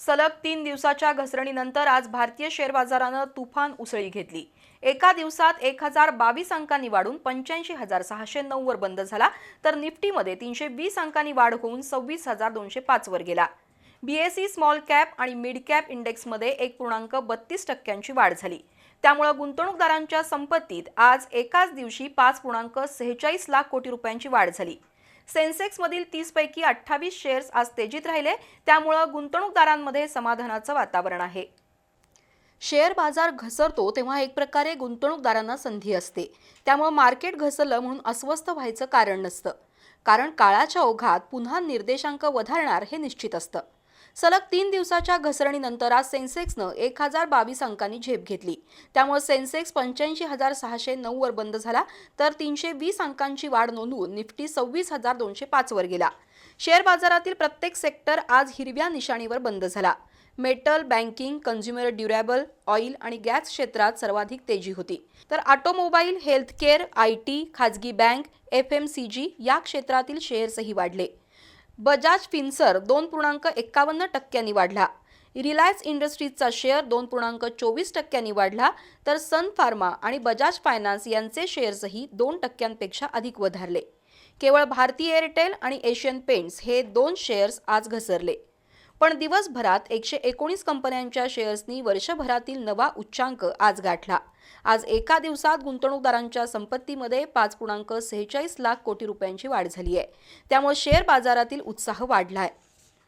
सलग तीन दिवसाच्या घसरणीनंतर आज भारतीय शेअर बाजारानं तुफान उसळी घेतली. एका दिवसात एक हजार बावीस अंकांनी वाढून पंच्याऐंशी हजार सहाशे नऊ वर बंद झाला तर निफ्टीमध्ये तीनशे वीस अंकांनी वाढ होऊन सव्वीस हजार दोनशे पाच वर गेला. बीएसई स्मॉल कॅप आणि मिड कॅप इंडेक्समध्ये एक पूर्णांक बत्तीस टक्क्यांची वाढ झाली. त्यामुळे गुंतवणूकदारांच्या संपत्तीत आज एकाच दिवशी पाच पूर्णांक सेहेचाळीस लाख कोटी रुपयांची वाढ झाली. सेन्सेक्समधील तीसपैकी अठ्ठावीस शेअर्स आज तेजीत राहिले. त्यामुळं गुंतवणूकदारांमध्ये समाधानाचं वातावरण आहे. शेअर बाजार घसरतो तेव्हा एक प्रकारे गुंतवणूकदारांना संधी असते. त्यामुळे मार्केट घसरलं म्हणून अस्वस्थ व्हायचं कारण नसतं. कारण काळाच्या ओघात पुन्हा निर्देशांक वधारणार हे निश्चित असतं. सलग तीन दिवसाच्या घसरणीनंतर आज सेन्सेक्सनं एक हजार बावीस अंकांनी झेप घेतली. त्यामुळे सेन्सेक्स पंच्याऐंशी हजार सहाशे नऊ वर बंद झाला तर तीनशे वीस अंकांची वाढ नोंदवून निफ्टी सव्वीस हजार दोनशे पाच वर गेला. शेअर बाजारातील प्रत्येक सेक्टर आज हिरव्या निशाणीवर बंद झाला. Metal banking consumer durable oil आणि गॅस क्षेत्रात सर्वाधिक तेजी होती. तर ऑटोमोबाईल हेल्थकेअर आय टी खाजगी bank F M C G या क्षेत्रातील शेअर्सही वाढले. बजाज फिन्सर दोन पूर्णांक एक्कावन्न टक्क्यांनी वाढला. रिलायन्स इंडस्ट्रीजचा शेअर दोन पूर्णांक चोवीस टक्क्यांनी वाढला तर सन फार्मा आणि बजाज फायनान्स यांचे शेअर्सही दोन टक्क्यांपेक्षा अधिक वधारले. केवळ भारतीय एअरटेल आणि एशियन पेंट्स हे दोन शेअर्स आज घसरले. पण दिवसभरात एकशे एकोणीस कंपन्यांच्या शेअर्सनी वर्षभरातील नवा उच्चांक आज गाठला. आज एका दिवसात गुंतवणूकदारांच्या संपत्तीमध्ये पाच पूर्णांक सेहेचाळीस लाख कोटी रुपयांची वाढ झाली आहे त्यामुळे शेअर बाजारातील उत्साह वाढला आहे